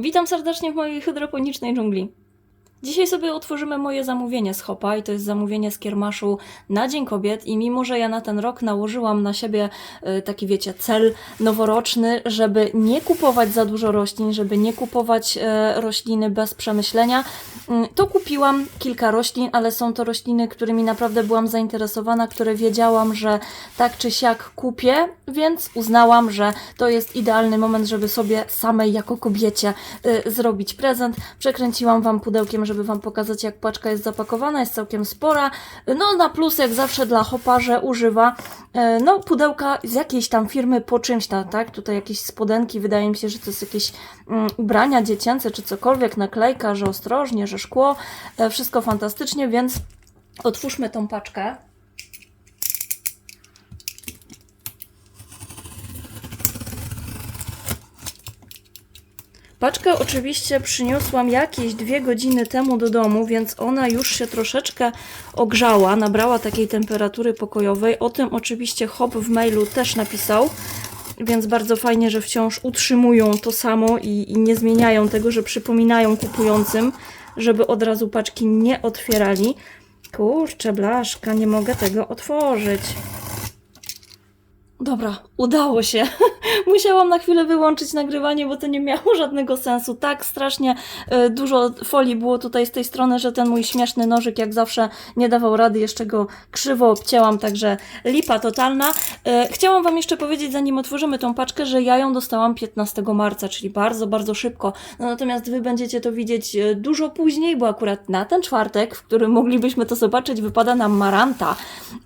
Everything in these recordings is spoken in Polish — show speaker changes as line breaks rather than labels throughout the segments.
Witam serdecznie w mojej hydroponicznej dżungli. Dzisiaj sobie otworzymy moje zamówienie z Hopa i to jest zamówienie z kiermaszu na Dzień Kobiet i mimo, że ja na ten rok nałożyłam na siebie y, taki, wiecie, cel noworoczny, żeby nie kupować za dużo roślin, żeby nie kupować e, rośliny bez przemyślenia, mm, to kupiłam kilka roślin, ale są to rośliny, którymi naprawdę byłam zainteresowana, które wiedziałam, że tak czy siak kupię, więc uznałam, że to jest idealny moment, żeby sobie samej jako kobiecie y, zrobić prezent. Przekręciłam Wam pudełkiem, żeby Wam pokazać, jak paczka jest zapakowana, jest całkiem spora. No na plus, jak zawsze dla hopa, że używa e, no pudełka z jakiejś tam firmy po czymś tam, tak? Tutaj jakieś spodenki, wydaje mi się, że to jest jakieś mm, ubrania dziecięce czy cokolwiek, naklejka, że ostrożnie, że szkło. E, wszystko fantastycznie, więc otwórzmy tą paczkę. Paczkę oczywiście przyniosłam jakieś dwie godziny temu do domu, więc ona już się troszeczkę ogrzała, nabrała takiej temperatury pokojowej. O tym oczywiście Hop w mailu też napisał, więc bardzo fajnie, że wciąż utrzymują to samo i, i nie zmieniają tego, że przypominają kupującym, żeby od razu paczki nie otwierali. Kurczę, blaszka, nie mogę tego otworzyć. Dobra, udało się. Musiałam na chwilę wyłączyć nagrywanie, bo to nie miało żadnego sensu. Tak strasznie e, dużo folii było tutaj z tej strony, że ten mój śmieszny nożyk jak zawsze nie dawał rady, jeszcze go krzywo obcięłam, także lipa totalna. E, chciałam Wam jeszcze powiedzieć, zanim otworzymy tą paczkę, że ja ją dostałam 15 marca, czyli bardzo, bardzo szybko. No, natomiast Wy będziecie to widzieć e, dużo później, bo akurat na ten czwartek, w którym moglibyśmy to zobaczyć, wypada nam Maranta.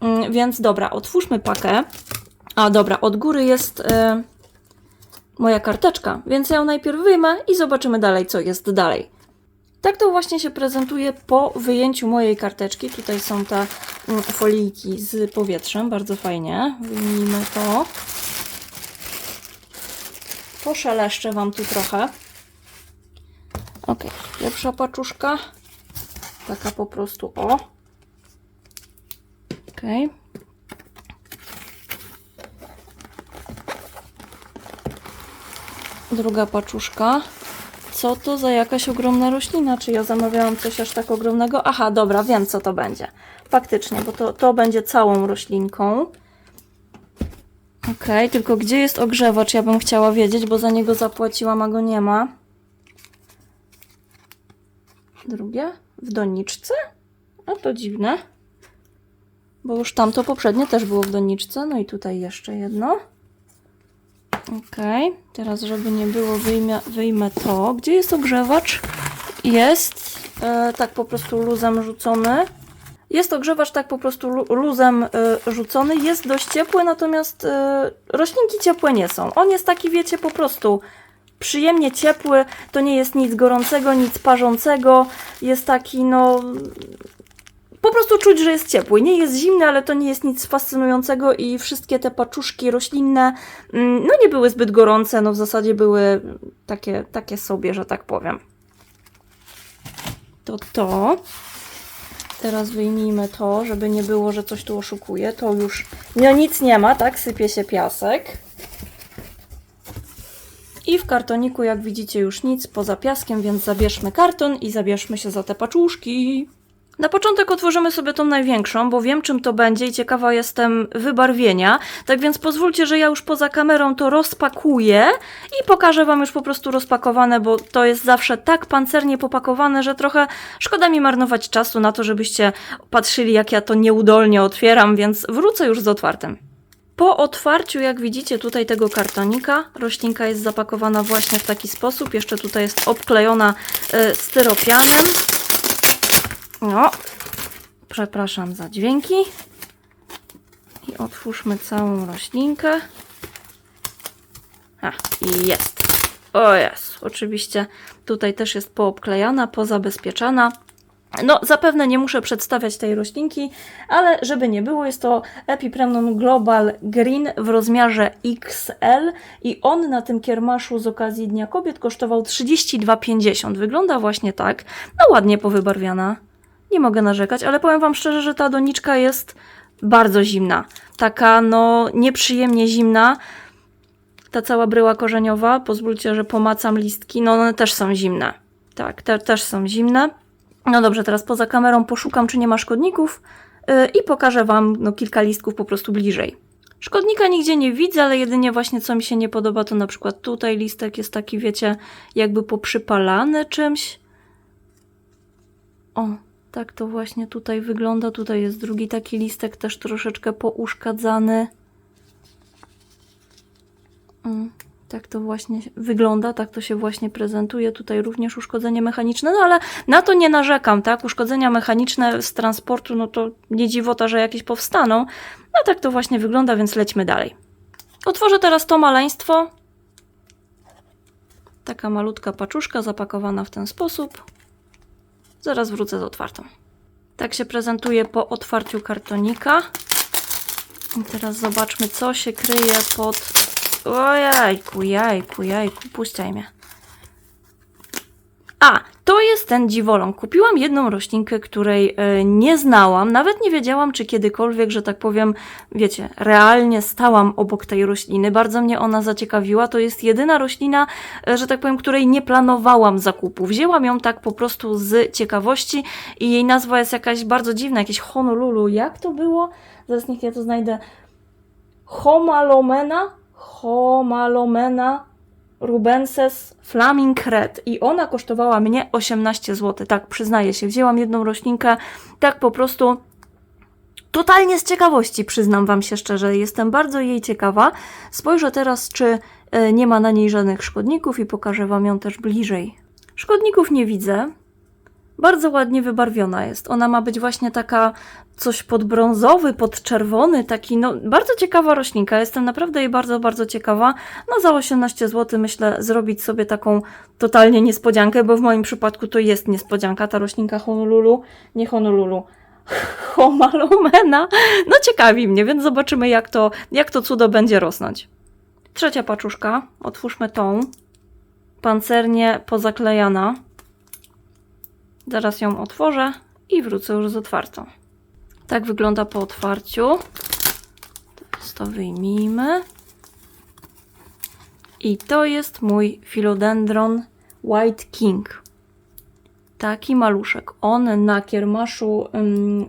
Mm, Więc dobra, otwórzmy pakę. A dobra, od góry jest e, moja karteczka, więc ja ją najpierw wyjmę i zobaczymy dalej, co jest dalej. Tak to właśnie się prezentuje po wyjęciu mojej karteczki. Tutaj są te mm, folijki z powietrzem, bardzo fajnie. Wyjmijmy to. Poszeleszczę Wam tu trochę. Ok, pierwsza paczuszka. Taka po prostu o. Okej. Okay. Druga paczuszka. Co to za jakaś ogromna roślina? Czy ja zamawiałam coś aż tak ogromnego? Aha, dobra, wiem co to będzie. Faktycznie, bo to, to będzie całą roślinką. Ok, tylko gdzie jest ogrzewacz? Ja bym chciała wiedzieć, bo za niego zapłaciłam, a go nie ma. Drugie? W doniczce? A to dziwne. Bo już tamto poprzednie też było w doniczce. No i tutaj jeszcze jedno. Okej, teraz żeby nie było, wyjmę, wyjmę to. Gdzie jest ogrzewacz? Jest e, tak po prostu luzem rzucony. Jest ogrzewacz tak po prostu lu- luzem e, rzucony. Jest dość ciepły, natomiast e, roślinki ciepłe nie są. On jest taki, wiecie, po prostu przyjemnie ciepły. To nie jest nic gorącego, nic parzącego. Jest taki, no, po prostu czuć, że jest ciepły. Nie jest zimny, ale to nie jest nic fascynującego i wszystkie te paczuszki roślinne, mm, no nie były zbyt gorące, no w zasadzie były takie, takie sobie, że tak powiem. To to. Teraz wyjmijmy to, żeby nie było, że coś tu oszukuje. To już no nic nie ma, tak? Sypie się piasek. I w kartoniku, jak widzicie, już nic poza piaskiem, więc zabierzmy karton i zabierzmy się za te paczuszki. Na początek otworzymy sobie tą największą, bo wiem czym to będzie i ciekawa jestem wybarwienia. Tak więc pozwólcie, że ja już poza kamerą to rozpakuję i pokażę Wam już po prostu rozpakowane, bo to jest zawsze tak pancernie popakowane, że trochę szkoda mi marnować czasu na to, żebyście patrzyli jak ja to nieudolnie otwieram, więc wrócę już z otwartym. Po otwarciu, jak widzicie tutaj tego kartonika, roślinka jest zapakowana właśnie w taki sposób. Jeszcze tutaj jest obklejona y, styropianem. No, przepraszam za dźwięki. I otwórzmy całą roślinkę. A, jest. O jest. Oczywiście tutaj też jest poobklejana, pozabezpieczana. No, zapewne nie muszę przedstawiać tej roślinki, ale żeby nie było, jest to Epipremnum Global Green w rozmiarze XL i on na tym kiermaszu z okazji Dnia Kobiet kosztował 32,50. Wygląda właśnie tak. No, ładnie powybarwiana. Nie mogę narzekać, ale powiem Wam szczerze, że ta doniczka jest bardzo zimna. Taka, no, nieprzyjemnie zimna. Ta cała bryła korzeniowa, pozwólcie, że pomacam listki, no one też są zimne. Tak, te, też są zimne. No dobrze, teraz poza kamerą poszukam, czy nie ma szkodników yy, i pokażę Wam no, kilka listków po prostu bliżej. Szkodnika nigdzie nie widzę, ale jedynie właśnie co mi się nie podoba, to na przykład tutaj listek jest taki, wiecie, jakby poprzypalany czymś. O, tak to właśnie tutaj wygląda. Tutaj jest drugi taki listek, też troszeczkę pouszkadzany. Mm, tak to właśnie wygląda, tak to się właśnie prezentuje. Tutaj również uszkodzenie mechaniczne, no ale na to nie narzekam, tak? Uszkodzenia mechaniczne z transportu, no to nie dziwota, że jakieś powstaną. No tak to właśnie wygląda, więc lećmy dalej. Otworzę teraz to maleństwo. Taka malutka paczuszka zapakowana w ten sposób. Zaraz wrócę z otwartą. Tak się prezentuje po otwarciu kartonika. I teraz zobaczmy, co się kryje pod... Ojajku, jajku, jajku, puszczaj mnie. A, to jest ten dziwoląg. Kupiłam jedną roślinkę, której e, nie znałam, nawet nie wiedziałam, czy kiedykolwiek, że tak powiem, wiecie, realnie stałam obok tej rośliny. Bardzo mnie ona zaciekawiła. To jest jedyna roślina, e, że tak powiem, której nie planowałam zakupu. Wzięłam ją tak po prostu z ciekawości i jej nazwa jest jakaś bardzo dziwna, jakieś Honolulu. Jak to było? Zaraz niech ja to znajdę. Homalomena? Homalomena Rubenses Flaming Red i ona kosztowała mnie 18 zł. Tak, przyznaję się, wzięłam jedną roślinkę, tak po prostu totalnie z ciekawości, przyznam Wam się szczerze, jestem bardzo jej ciekawa. Spojrzę teraz, czy e, nie ma na niej żadnych szkodników i pokażę Wam ją też bliżej. Szkodników nie widzę. Bardzo ładnie wybarwiona jest. Ona ma być właśnie taka coś podbrązowy, podczerwony, taki no bardzo ciekawa roślinka. Jestem naprawdę jej bardzo, bardzo ciekawa. No za 18 zł myślę zrobić sobie taką totalnie niespodziankę, bo w moim przypadku to jest niespodzianka. Ta roślinka Honolulu, nie Honolulu. Homalomena. No ciekawi mnie, więc zobaczymy jak to, jak to cudo będzie rosnąć. Trzecia paczuszka. Otwórzmy tą. Pancernie pozaklejana. Zaraz ją otworzę i wrócę już z otwartą. Tak wygląda po otwarciu. Teraz to wyjmijmy. I to jest mój Philodendron White King. Taki maluszek. On na kiermaszu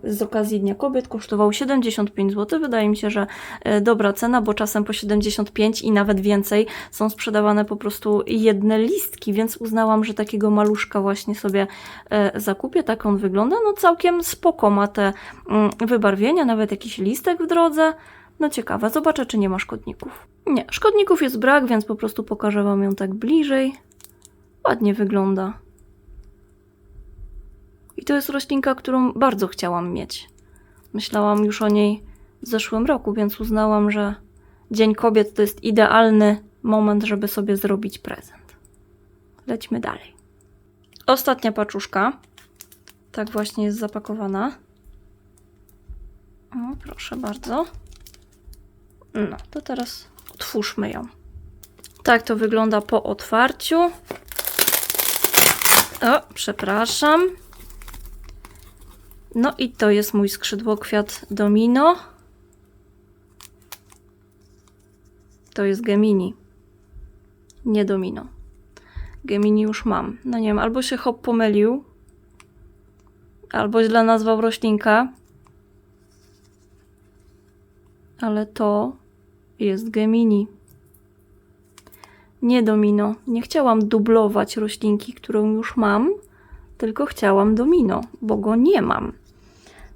z okazji Dnia Kobiet kosztował 75 zł. Wydaje mi się, że y, dobra cena, bo czasem po 75 i nawet więcej są sprzedawane po prostu jedne listki, więc uznałam, że takiego maluszka właśnie sobie y, zakupię. Tak on wygląda. No całkiem spoko ma te y, wybarwienia, nawet jakiś listek w drodze. No ciekawe, zobaczę, czy nie ma szkodników. Nie, szkodników jest brak, więc po prostu pokażę Wam ją tak bliżej. Ładnie wygląda. I to jest roślinka, którą bardzo chciałam mieć. Myślałam już o niej w zeszłym roku, więc uznałam, że Dzień Kobiet to jest idealny moment, żeby sobie zrobić prezent. Lećmy dalej. Ostatnia paczuszka. Tak właśnie jest zapakowana. O, proszę bardzo. No, to teraz otwórzmy ją. Tak to wygląda po otwarciu. O, przepraszam. No i to jest mój skrzydłokwiat domino. To jest Gemini. Nie domino. Gemini już mam. No nie wiem, albo się hop pomylił, albo źle nazwał roślinkę. Ale to jest Gemini. Nie domino. Nie chciałam dublować roślinki, którą już mam, tylko chciałam domino, bo go nie mam.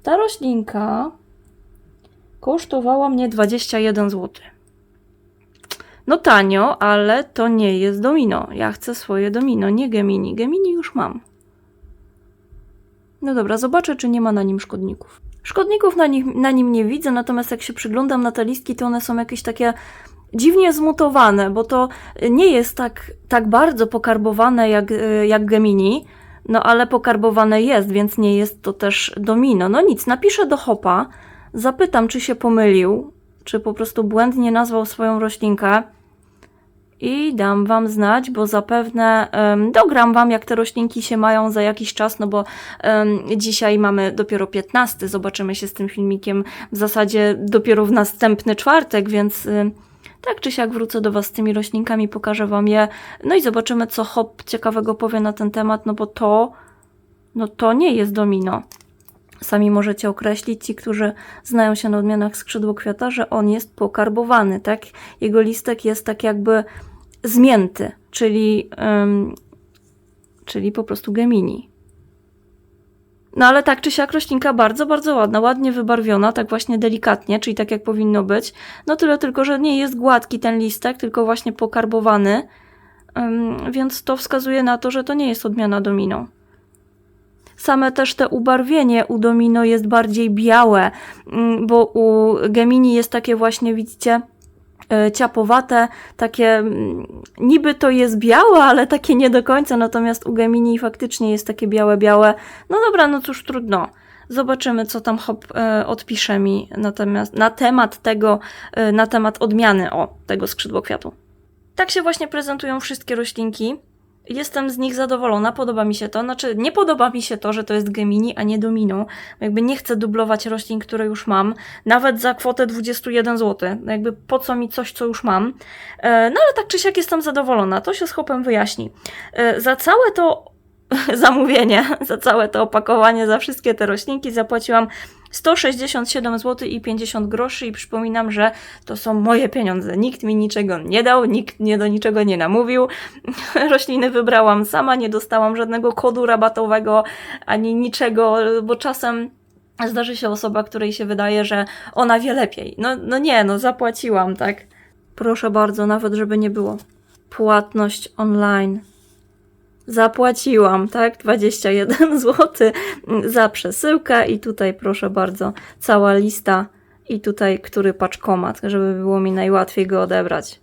Ta roślinka kosztowała mnie 21 zł. No tanio, ale to nie jest domino. Ja chcę swoje domino, nie Gemini. Gemini już mam. No dobra, zobaczę, czy nie ma na nim szkodników. Szkodników na nim, na nim nie widzę, natomiast jak się przyglądam na te listki, to one są jakieś takie dziwnie zmutowane, bo to nie jest tak, tak bardzo pokarbowane jak, jak Gemini, no ale pokarbowane jest, więc nie jest to też domino. No nic, napiszę do Hopa, zapytam, czy się pomylił, czy po prostu błędnie nazwał swoją roślinkę i dam Wam znać, bo zapewne um, dogram Wam, jak te roślinki się mają za jakiś czas, no bo um, dzisiaj mamy dopiero 15, zobaczymy się z tym filmikiem w zasadzie dopiero w następny czwartek, więc um, Tak czy siak wrócę do Was z tymi roślinkami, pokażę Wam je, no i zobaczymy, co Hop ciekawego powie na ten temat, no bo to, no to nie jest domino. Sami możecie określić, ci, którzy znają się na odmianach skrzydłokwiata, że on jest pokarbowany, tak? Jego listek jest tak jakby zmięty, czyli, czyli po prostu gemini. No ale tak czy siak roślinka bardzo, bardzo ładna, ładnie wybarwiona, tak właśnie delikatnie, czyli tak jak powinno być. No tyle tylko, że nie jest gładki ten listek, tylko właśnie pokarbowany, więc to wskazuje na to, że to nie jest odmiana domino. Same też te ubarwienie u domino jest bardziej białe, bo u gemini jest takie właśnie, widzicie, ciapowate, takie mm, niby to jest białe, ale takie nie do końca, natomiast u Gemini faktycznie jest takie białe, białe. No dobra, no cóż, trudno. Zobaczymy, co tam Hop e, odpisze mi natomiast na temat tego, e, na temat odmiany o tego skrzydłokwiatu. Tak się właśnie prezentują wszystkie roślinki. Jestem z nich zadowolona, podoba mi się to. Znaczy, nie podoba mi się to, że to jest Gemini, a nie Domino. Jakby nie chcę dublować roślin, które już mam, nawet za kwotę 21 zł. Jakby po co mi coś, co już mam. E, No ale tak czy siak jestem zadowolona, to się z chłopem wyjaśni. E, Za całe to zamówienie, za całe to opakowanie, za wszystkie te roślinki zapłaciłam 167 zł i 50 groszy i przypominam, że to są moje pieniądze. Nikt mi niczego nie dał, nikt mnie do niczego nie namówił. Rośliny wybrałam sama, nie dostałam żadnego kodu rabatowego ani niczego, bo czasem zdarzy się osoba, której się wydaje, że ona wie lepiej. No, no nie, no zapłaciłam, tak? Proszę bardzo, nawet żeby nie było. Płatność online. Zapłaciłam, tak? 21 zł za przesyłkę i tutaj proszę bardzo, cała lista i tutaj który paczkomat, żeby było mi najłatwiej go odebrać.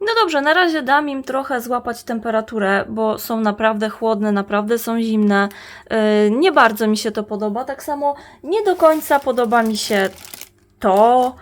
No dobrze, na razie dam im trochę złapać temperaturę, bo są naprawdę chłodne, naprawdę są zimne. Yy, nie bardzo mi się to podoba. Tak samo nie do końca podoba mi się to.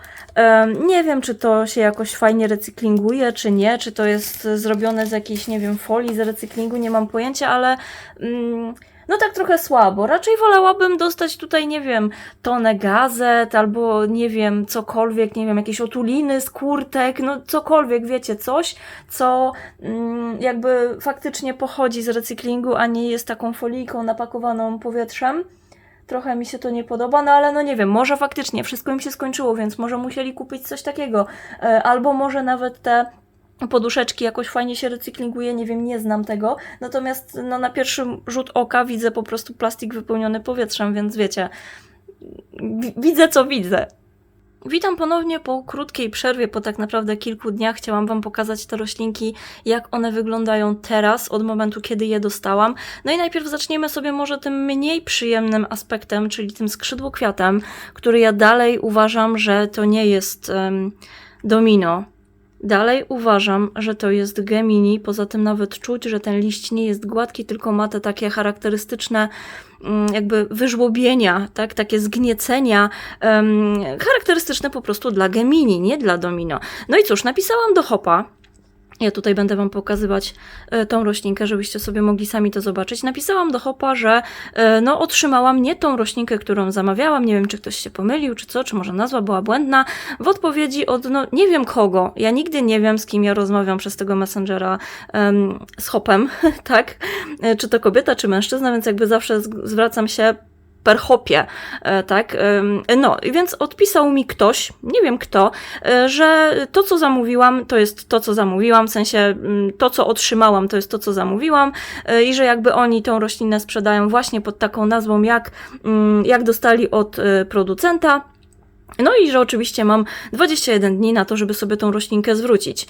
Nie wiem, czy to się jakoś fajnie recyklinguje, czy nie, czy to jest zrobione z jakiejś, nie wiem, folii z recyklingu, nie mam pojęcia, ale mm, no tak trochę słabo. Raczej wolałabym dostać tutaj, nie wiem, tonę gazet albo, nie wiem, cokolwiek, nie wiem, jakieś otuliny z kurtek, no cokolwiek, wiecie, coś, co mm, jakby faktycznie pochodzi z recyklingu, a nie jest taką folijką napakowaną powietrzem. Trochę mi się to nie podoba, no ale no nie wiem, może faktycznie wszystko im się skończyło, więc może musieli kupić coś takiego. E, Albo może nawet te poduszeczki jakoś fajnie się recyklinguje, nie wiem, nie znam tego. Natomiast no, na pierwszy rzut oka widzę po prostu plastik wypełniony powietrzem, więc wiecie, wi- widzę co widzę. Witam ponownie po krótkiej przerwie, po tak naprawdę kilku dniach. Chciałam Wam pokazać te roślinki, jak one wyglądają teraz, od momentu, kiedy je dostałam. No i najpierw zaczniemy sobie może tym mniej przyjemnym aspektem, czyli tym skrzydłokwiatem, który ja dalej uważam, że to nie jest em, domino. Dalej uważam, że to jest Gemini, poza tym nawet czuć, że ten liść nie jest gładki, tylko ma te takie charakterystyczne mm, jakby wyżłobienia, tak? takie zgniecenia, em, charakterystyczne po prostu dla Gemini, nie dla Domino. No i cóż, napisałam do Hopa, ja tutaj będę Wam pokazywać e, tą roślinkę, żebyście sobie mogli sami to zobaczyć. Napisałam do Hopa, że e, no, otrzymałam nie tą roślinkę, którą zamawiałam. Nie wiem, czy ktoś się pomylił, czy co, czy może nazwa była błędna. W odpowiedzi od no, nie wiem kogo. Ja nigdy nie wiem, z kim ja rozmawiam przez tego messengera em, z Hopem, tak? E, Czy to kobieta, czy mężczyzna, więc jakby zawsze zwracam się per hopie, e, tak? No, więc odpisał mi ktoś, nie wiem kto, e, że to, co zamówiłam, to jest to, co zamówiłam, w sensie mm, to, co otrzymałam, to jest to, co zamówiłam e, i że jakby oni tą roślinę sprzedają właśnie pod taką nazwą, jak, mm, jak dostali od producenta. No i że oczywiście mam 21 dni na to, żeby sobie tą roślinkę zwrócić.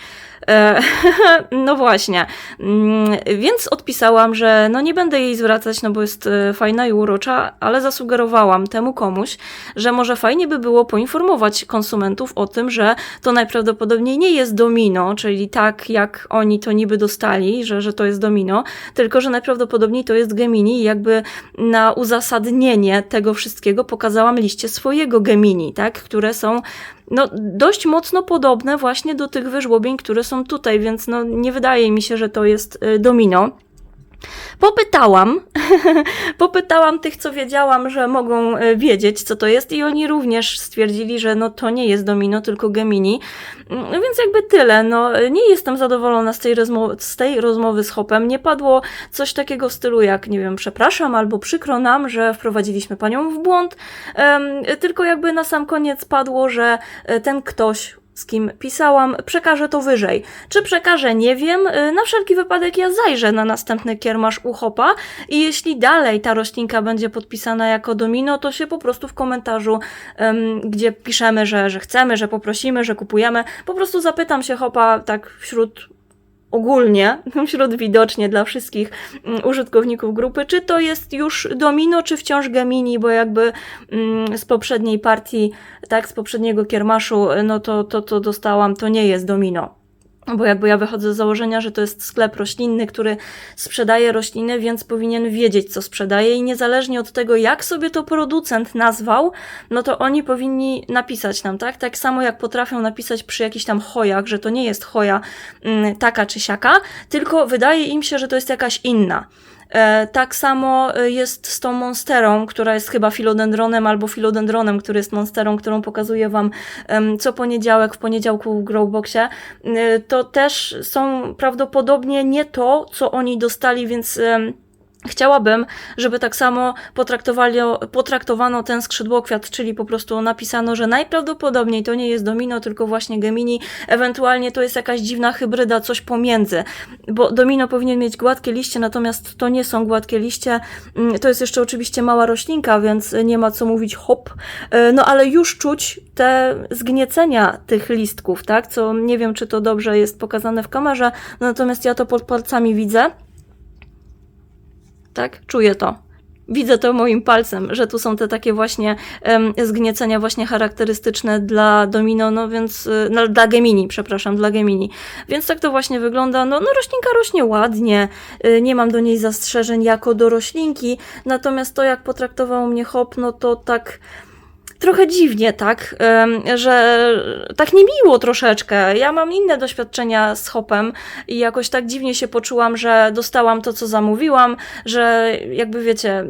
E, no właśnie. Mm, Więc odpisałam, że no nie będę jej zwracać, no bo jest e, fajna i urocza, ale zasugerowałam temu komuś, że może fajnie by było poinformować konsumentów o tym, że to najprawdopodobniej nie jest domino, czyli tak jak oni to niby dostali, że, że to jest domino, tylko że najprawdopodobniej to jest Gemini jakby na uzasadnienie tego wszystkiego pokazałam liście swojego Gemini, tak, które są no, dość mocno podobne właśnie do tych wyżłobień, które są tutaj, więc no, nie wydaje mi się, że to jest y, domino. Popytałam, popytałam tych, co wiedziałam, że mogą e, wiedzieć, co to jest, i oni również stwierdzili, że no to nie jest Domino, tylko Gemini. Mm, Więc jakby tyle. No, nie jestem zadowolona z tej, rozmowy, z tej rozmowy z Hopem. Nie padło coś takiego w stylu jak, nie wiem, przepraszam albo przykro nam, że wprowadziliśmy panią w błąd. Em, tylko jakby na sam koniec padło, że e, ten ktoś, z kim pisałam, przekaże to wyżej. Czy przekaże, nie wiem. Y, Na wszelki wypadek ja zajrzę na następny kiermasz u Hopa i jeśli dalej ta roślinka będzie podpisana jako domino, to się po prostu w komentarzu, em, gdzie piszemy, że, że chcemy, że poprosimy, że kupujemy, po prostu zapytam się Hopa tak wśród ogólnie, wśród widocznie dla wszystkich mm, użytkowników grupy, czy to jest już domino, czy wciąż Gemini, bo jakby mm, z poprzedniej partii, tak, z poprzedniego kiermaszu, no to, to, to dostałam, to nie jest domino. Bo jakby ja wychodzę z założenia, że to jest sklep roślinny, który sprzedaje rośliny, więc powinien wiedzieć, co sprzedaje i niezależnie od tego, jak sobie to producent nazwał, no to oni powinni napisać nam, tak? Tak samo jak potrafią napisać przy jakichś tam hojach, że to nie jest hoja mm, taka czy siaka, tylko wydaje im się, że to jest jakaś inna. E, tak samo e, jest z tą monsterą, która jest chyba filodendronem albo filodendronem, który jest monsterą, którą pokazuję Wam co poniedziałek, w poniedziałku w Growboxie. E, To też są prawdopodobnie nie to, co oni dostali, więc. Chciałabym, żeby tak samo potraktowano ten skrzydłokwiat, czyli po prostu napisano, że najprawdopodobniej to nie jest Domino, tylko właśnie Gemini, ewentualnie to jest jakaś dziwna hybryda, coś pomiędzy, bo Domino powinien mieć gładkie liście, natomiast to nie są gładkie liście, Mm, to jest jeszcze oczywiście mała roślinka, więc nie ma co mówić hop, E, no ale już czuć te zgniecenia tych listków, tak, co nie wiem, czy to dobrze jest pokazane w kamerze, natomiast ja to pod palcami widzę, tak? Czuję to. Widzę to moim palcem, że tu są te takie właśnie em, zgniecenia właśnie charakterystyczne dla Domino, no więc, no, dla Gemini, przepraszam, dla Gemini. Więc tak to właśnie wygląda. No, no roślinka rośnie ładnie, y, nie mam do niej zastrzeżeń jako do roślinki, natomiast to jak potraktował mnie Hop, no to tak trochę dziwnie, tak, że tak niemiło troszeczkę. Ja mam inne doświadczenia z hopem i jakoś tak dziwnie się poczułam, że dostałam to, co zamówiłam, że jakby wiecie,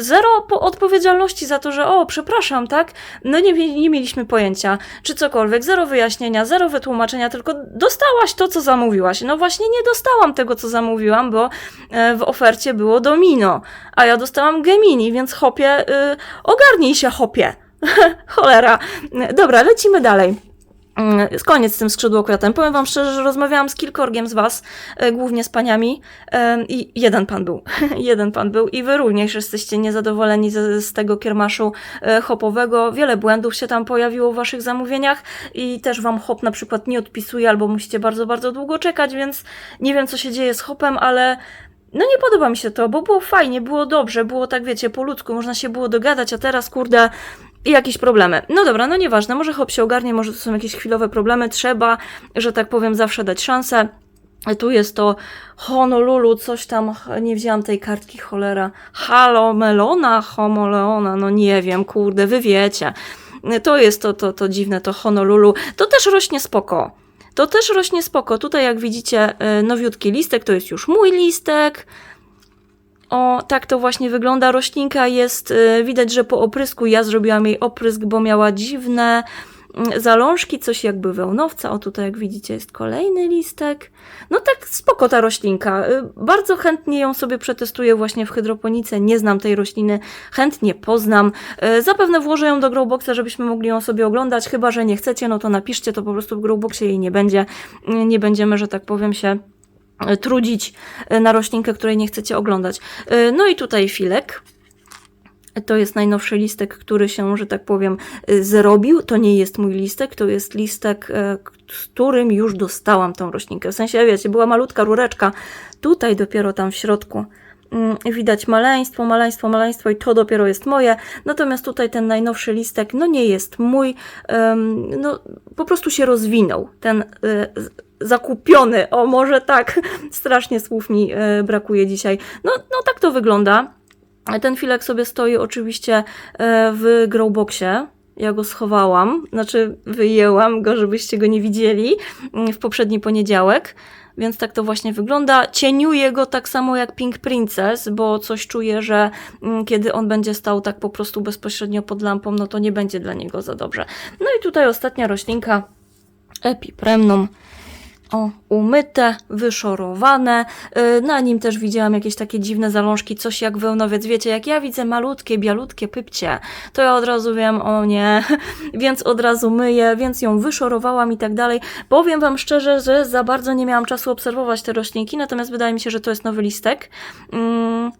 zero po- odpowiedzialności za to, że o, przepraszam, tak, no nie, nie mieliśmy pojęcia, czy cokolwiek, zero wyjaśnienia, zero wytłumaczenia, tylko dostałaś to, co zamówiłaś. No właśnie nie dostałam tego, co zamówiłam, bo e, w ofercie było Domino, a ja dostałam Gemini, więc hopie, y, ogarnij się hopie. Cholera. Dobra, lecimy dalej. Mm, Koniec z tym skrzydłokwiatem. Powiem wam szczerze, że rozmawiałam z kilkorgiem z was, e, głównie z paniami i jeden pan był. jeden pan był i wy również jesteście niezadowoleni z, z tego kiermaszu e, hopowego. Wiele błędów się tam pojawiło w waszych zamówieniach i też wam hop na przykład nie odpisuje albo musicie bardzo, bardzo długo czekać, więc nie wiem co się dzieje z hopem, ale no nie podoba mi się to, bo było fajnie, było dobrze, było tak wiecie, po ludzku, można się było dogadać, a teraz kurde i jakieś problemy. No dobra, no nieważne, może hop się ogarnie, może to są jakieś chwilowe problemy, trzeba, że tak powiem, zawsze dać szansę. Tu jest to Honolulu, coś tam, nie wzięłam tej kartki, cholera. Halo, melona, homoleona, no nie wiem, kurde, wy wiecie. To jest to, to, to dziwne, to Honolulu. To też rośnie spoko. To też rośnie spoko. Tutaj jak widzicie, y, nowiutki listek, to jest już mój listek. O, tak to właśnie wygląda. Roślinka jest, y, widać, że po oprysku ja zrobiłam jej oprysk, bo miała dziwne mm, zalążki, coś jakby wełnowca. O, tutaj jak widzicie jest kolejny listek. No tak spoko ta roślinka. Y, Bardzo chętnie ją sobie przetestuję właśnie w hydroponice. Nie znam tej rośliny, chętnie poznam. Y, Zapewne włożę ją do Growboxa, żebyśmy mogli ją sobie oglądać. Chyba, że nie chcecie, no to napiszcie, to po prostu w Growboxie jej nie będzie. Nie będziemy, że tak powiem, się trudzić y, na roślinkę, której nie chcecie oglądać. Y, No i tutaj filek. To jest najnowszy listek, który się, że tak powiem, zrobił. To nie jest mój listek, to jest listek, e, którym już dostałam tą roślinkę. W sensie, wiecie, była malutka rureczka, tutaj dopiero tam w środku mm, widać maleństwo, maleństwo, maleństwo i to dopiero jest moje. Natomiast tutaj ten najnowszy listek, no nie jest mój, no po prostu się rozwinął. Ten e, zakupiony, o może tak, strasznie słów mi e, brakuje dzisiaj. No, no tak to wygląda. Ten filek sobie stoi oczywiście e, w growboxie. Ja go schowałam, znaczy wyjęłam go, żebyście go nie widzieli mm, w poprzedni poniedziałek. Więc tak to właśnie wygląda. Cieniuję go tak samo jak Pink Princess, bo coś czuję, że mm, kiedy on będzie stał tak po prostu bezpośrednio pod lampą, no to nie będzie dla niego za dobrze. No i tutaj ostatnia roślinka, Epipremnum. O, umyte, wyszorowane. Yy, Na nim też widziałam jakieś takie dziwne zalążki, coś jak wełnowiec. Wiecie, jak ja widzę malutkie, bialutkie pypcie, to ja od razu wiem, o nie, więc od razu myję, więc ją wyszorowałam i tak dalej. Powiem Wam szczerze, że za bardzo nie miałam czasu obserwować te roślinki, natomiast wydaje mi się, że to jest nowy listek. Mm,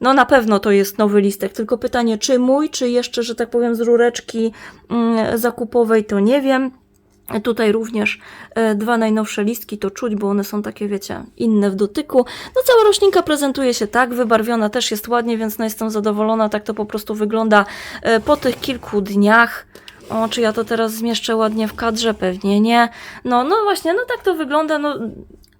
no na pewno to jest nowy listek, tylko pytanie, czy mój, czy jeszcze, że tak powiem, z rureczki mm, zakupowej, to nie wiem. Tutaj również e, dwa najnowsze listki, to czuć, bo one są takie, wiecie, inne w dotyku. No cała roślinka prezentuje się tak, wybarwiona też jest ładnie, więc no jestem zadowolona, tak to po prostu wygląda e, po tych kilku dniach. O, czy ja to teraz zmieszczę ładnie w kadrze? Pewnie nie. No, no właśnie, no tak to wygląda, no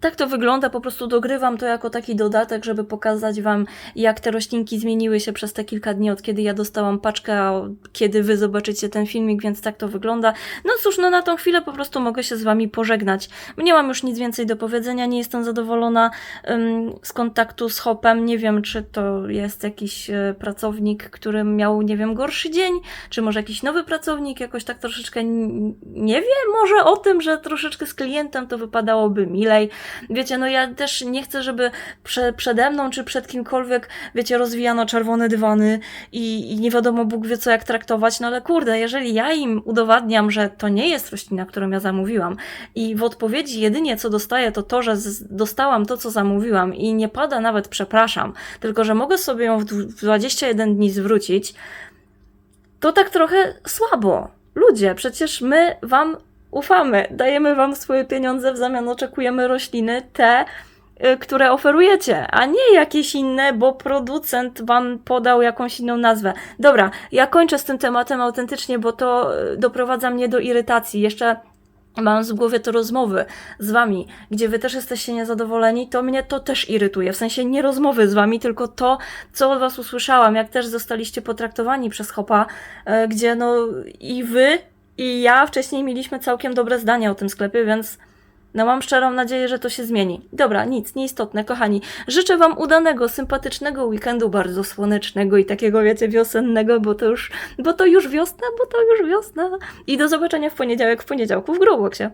tak to wygląda, po prostu dogrywam to jako taki dodatek, żeby pokazać Wam, jak te roślinki zmieniły się przez te kilka dni, od kiedy ja dostałam paczkę, a kiedy Wy zobaczycie ten filmik, więc tak to wygląda. No cóż, no na tą chwilę po prostu mogę się z Wami pożegnać. Nie mam już nic więcej do powiedzenia, nie jestem zadowolona z kontaktu z Hopem, nie wiem, czy to jest jakiś y, pracownik, który miał, nie wiem, gorszy dzień, czy może jakiś nowy pracownik, jakoś tak troszeczkę, nie wiem, może o tym, że troszeczkę z klientem to wypadałoby milej, Wiecie, no ja też nie chcę, żeby prze, przede mną czy przed kimkolwiek, wiecie, rozwijano czerwone dywany i, i nie wiadomo Bóg wie co jak traktować, no ale kurde, jeżeli ja im udowadniam, że to nie jest roślina, którą ja zamówiłam i w odpowiedzi jedynie co dostaję to to, że dostałam to, co zamówiłam i nie pada nawet przepraszam, tylko że mogę sobie ją w 21 dni zwrócić, to tak trochę słabo. Ludzie, przecież my wam ufamy, dajemy wam swoje pieniądze, w zamian oczekujemy rośliny, te, y, które oferujecie, a nie jakieś inne, bo producent wam podał jakąś inną nazwę. Dobra, ja kończę z tym tematem autentycznie, bo to y, doprowadza mnie do irytacji. Jeszcze mam w głowie te rozmowy z wami, gdzie wy też jesteście niezadowoleni, to mnie to też irytuje. W sensie nie rozmowy z wami, tylko to, co od was usłyszałam, jak też zostaliście potraktowani przez Hopa, e, gdzie no i wy, i ja wcześniej mieliśmy całkiem dobre zdanie o tym sklepie, więc no mam szczerą nadzieję, że to się zmieni. Dobra, nic, nieistotne, kochani. Życzę wam udanego, sympatycznego weekendu, bardzo słonecznego i takiego, wiecie, wiosennego, bo to już, bo to już wiosna, bo to już wiosna. I do zobaczenia w poniedziałek, w poniedziałku w Growboxie.